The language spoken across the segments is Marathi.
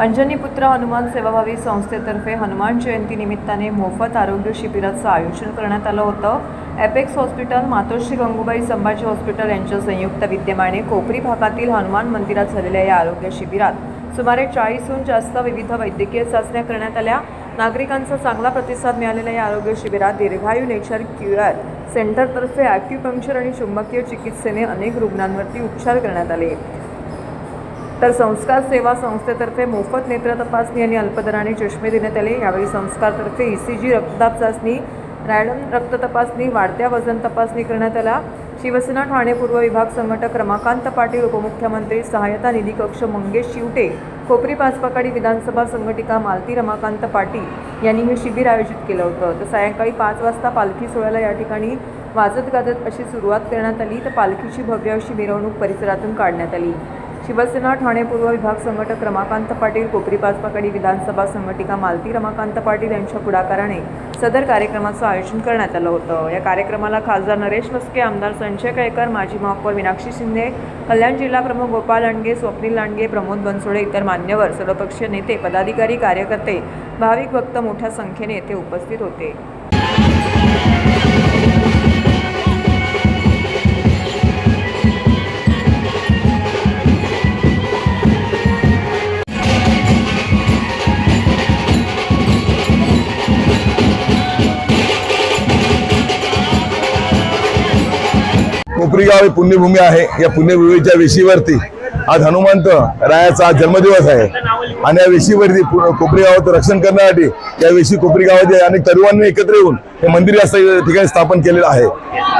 अंजनीपुत्र हनुमान सेवाभावी संस्थेतर्फे हनुमान जयंती निमित्ताने मोफत आरोग्य शिबिराचं आयोजन करण्यात आलं होतं. Apex hospital Matoshri Gangubai Sambhaji hospital यांच्या संयुक्त विद्यमाने कोपरी भागातील हनुमान मंदिरात झालेल्या या आरोग्य शिबिरात सुमारे चाळीसहून जास्त विविध वैद्यकीय चाचण्या करण्यात आल्या. नागरिकांचा चांगला प्रतिसाद मिळालेल्या या आरोग्य शिबिरात दीर्घायू नेचर क्युअर सेंटरतर्फे ॲक्युपंक्चर आणि चुंबकीय चिकित्सेने अनेक रुग्णांवरती उपचार करण्यात आले. तर संस्कार सेवा संस्थेतर्फे मोफत नेत्र तपासणी आणि अल्पदराने चष्मे देण्यात आले. यावेळी संस्कारतर्फे ई सी जी रक्तदाब चाचणी रॅडम रक्त तपासणी वाढत्या वजन तपासणी करण्यात आला. शिवसेना ठाणे पूर्व विभाग संघटक रमाकांत पाटील उपमुख्यमंत्री सहायता निधी कक्ष मंगेश शिवटे कोपरी पाचपाकाडी विधानसभा संघटिका मालती रमाकांत पाटील यांनी हे शिबिर आयोजित केलं होतं. तर सायंकाळी पाच वाजता पालखी सोहळ्याला या ठिकाणी वाजत गाजत अशी सुरुवात करण्यात आली. तर पालखीची भव्य अशी मिरवणूक परिसरातून काढण्यात आली. शिवसेना ठाणे पूर्व विभाग संघटक रमाकांत पाटील कोपरी पाचपाकडी विधानसभा संघटिका मालती रमाकांत पाटील यांच्या पुढाकाराने सदर कार्यक्रमाचं आयोजन करण्यात आलं होतं. या कार्यक्रमाला खासदार नरेश मस्के आमदार संजय केळकर माजी महापौर मीनाक्षी शिंदे कल्याण जिल्हा प्रमुख गोपाल लांडगे स्वप्नील लांडगे प्रमोद बनसोडे इतर मान्यवर सर्वपक्षीय नेते पदाधिकारी कार्यकर्ते भाविक भक्त मोठ्या संख्येने येथे उपस्थित होते. कोपरीगाव ही पुण्यभूमी आहे. या पुण्यभूमीच्या वेशीवरती आज हनुमंत रायाचा आज जन्मदिवस आहे. आणि या वेशीवरती पु- रक्षण करण्यासाठी या वेशी कोपरी गावाचे अनेक तरुणांनी एकत्र येऊन हे मंदिर या ठिकाणी स्थापन केलेलं आहे.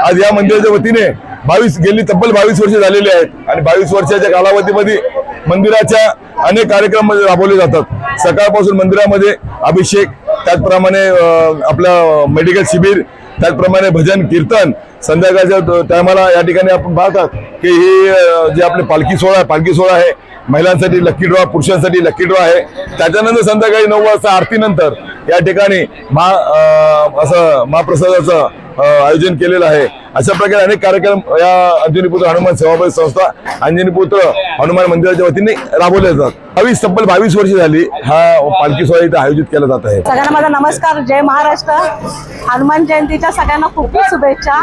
आज या मंदिराच्या वतीने बावीस गेली तब्बल बावीस वर्ष झालेली आहेत. आणि बावीस वर्षाच्या कालावधीमध्ये मंदिराच्या अनेक कार्यक्रम राबवले जातात. सकाळपासून मंदिरामध्ये अभिषेक त्याचप्रमाणे आपलं मेडिकल शिबिर त्याचप्रमाणे भजन कीर्तन संध्याकाळच्या टायमाला या ठिकाणी आपण पाहतात की ही जे आपले पालखी सोहळा आहे पालखी सोहळा आहे महिलांसाठी लक्की ड्रॉ पुरुषांसाठी लक्की ड्रॉ आहे. त्याच्यानंतर संध्याकाळी नऊ वाजता आरतीनंतर या ठिकाणी महा असं महाप्रसादाचं आयोजन केलेलं आहे. अशा प्रकारे अनेक कार्यक्रम या अंजनीपुत्र हनुमान सेवाभावी संस्था अंजनीपुत्र हनुमान मंदिराच्या वतीने राबवले जातात. बावीस तब्बल बावीस वर्ष झाली हा पालखी सोहळा इथे आयोजित केला जात आहे. सगळ्यांना माझा नमस्कार जय महाराष्ट्र. हनुमान जयंतीच्या सगळ्यांना खूप खूप शुभेच्छा.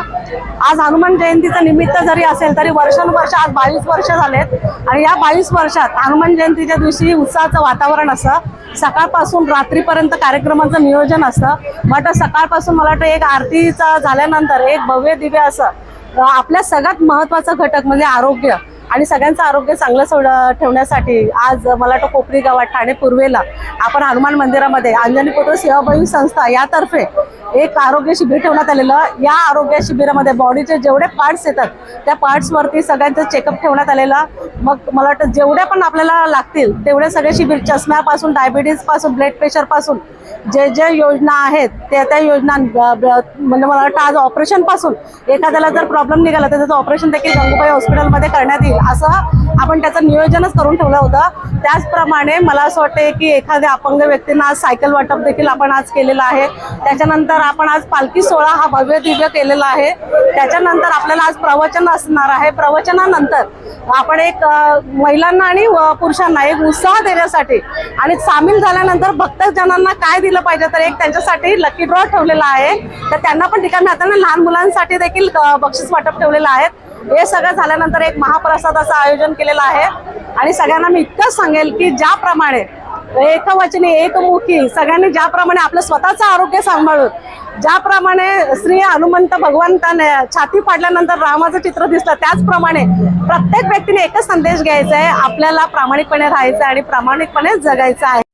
आज हनुमान जयंतीचं निमित्त जरी असेल तरी वर्षानुवर्ष आज बावीस वर्ष झालेत. आणि या बावीस वर्षात हनुमान जयंतीच्या दिवशी उत्साहाचं वातावरण असं सकाळपासून रात्रीपर्यंत कार्यक्रमाचं नियोजन असतं. बट सकाळपासून मला वाटतं एक आरतीचा झाल्यानंतर एक भव्य दिव्य असं. आपल्या सगळ्यात महत्त्वाचा घटक म्हणजे आरोग्य. आणि सगळ्यांचं आरोग्य चांगलं सोड ठेवण्यासाठी आज मला वाटतं कोपरी गावात ठाणे पूर्वेला आपण हनुमान मंदिरामध्ये अंजनीपुत्र सेवाभावी संस्था यातर्फे एक आरोग्य शिबिर ठेवण्यात आलेलं. या आरोग्य शिबिरामध्ये बॉडीचे जेवढे पार्ट्स येतात त्या पार्ट्सवरती सगळ्यांचं चेकअप ठेवण्यात आलेलं. मग मला वाटतं जेवढ्या पण आपल्याला लागतील तेवढे सगळे शिबिर चष्म्यापासून डायबिटीजपासून ब्लड प्रेशरपासून जे जे योजना आहेत त्या त्या योजना म्हणजे मला वाटतं आज ऑपरेशनपासून एखाद्याला जर प्रॉब्लेम निघाला तर त्याचं ऑपरेशन देखील गंगूबाई हॉस्पिटलमध्ये करण्यात येईल असं आपण त्याचं नियोजनच करून ठेवलं होतं. त्याचप्रमाणे मला असं वाटतं की एखाद्या अपंग व्यक्तींना आज सायकल वाटप देखील आपण आज केलेलं आहे. त्याच्यानंतर आपण आज पालखी सोहळा हा भव्य दिव्य केलेला आहे. त्याच्यानंतर आपल्याला आज प्रवचन असणार आहे. प्रवचनानंतर आपण एक महिलांना आणि पुरुषांना एक उत्साह देण्यासाठी आणि सामील झाल्यानंतर भक्तजनांना काय दिलं पाहिजे तर एक त्यांच्यासाठी लकी ड्रॉ ठेवलेला आहे. तर त्यांना पण ठिकाणी राहताना लहान मुलांसाठी देखील बक्षीस वाटप ठेवलेलं आहे. हे सगळं झाल्यानंतर एक महाप्रसादाचं आयोजन केलेलं आहे. आणि सगळ्यांना मी इतकंच सांगेल की ज्याप्रमाणे एकवचनी एकमुखी सगळ्यांनी ज्याप्रमाणे आपलं स्वतःचं आरोग्य सांभाळून ज्याप्रमाणे श्री हनुमंत भगवंताने छाती फाडल्यानंतर रामाचं चित्र दिसलं त्याचप्रमाणे प्रत्येक व्यक्तीने एकच संदेश घ्यायचा आहे आपल्याला प्रामाणिकपणे राहायचं आहे आणि प्रामाणिकपणे जगायचं आहे.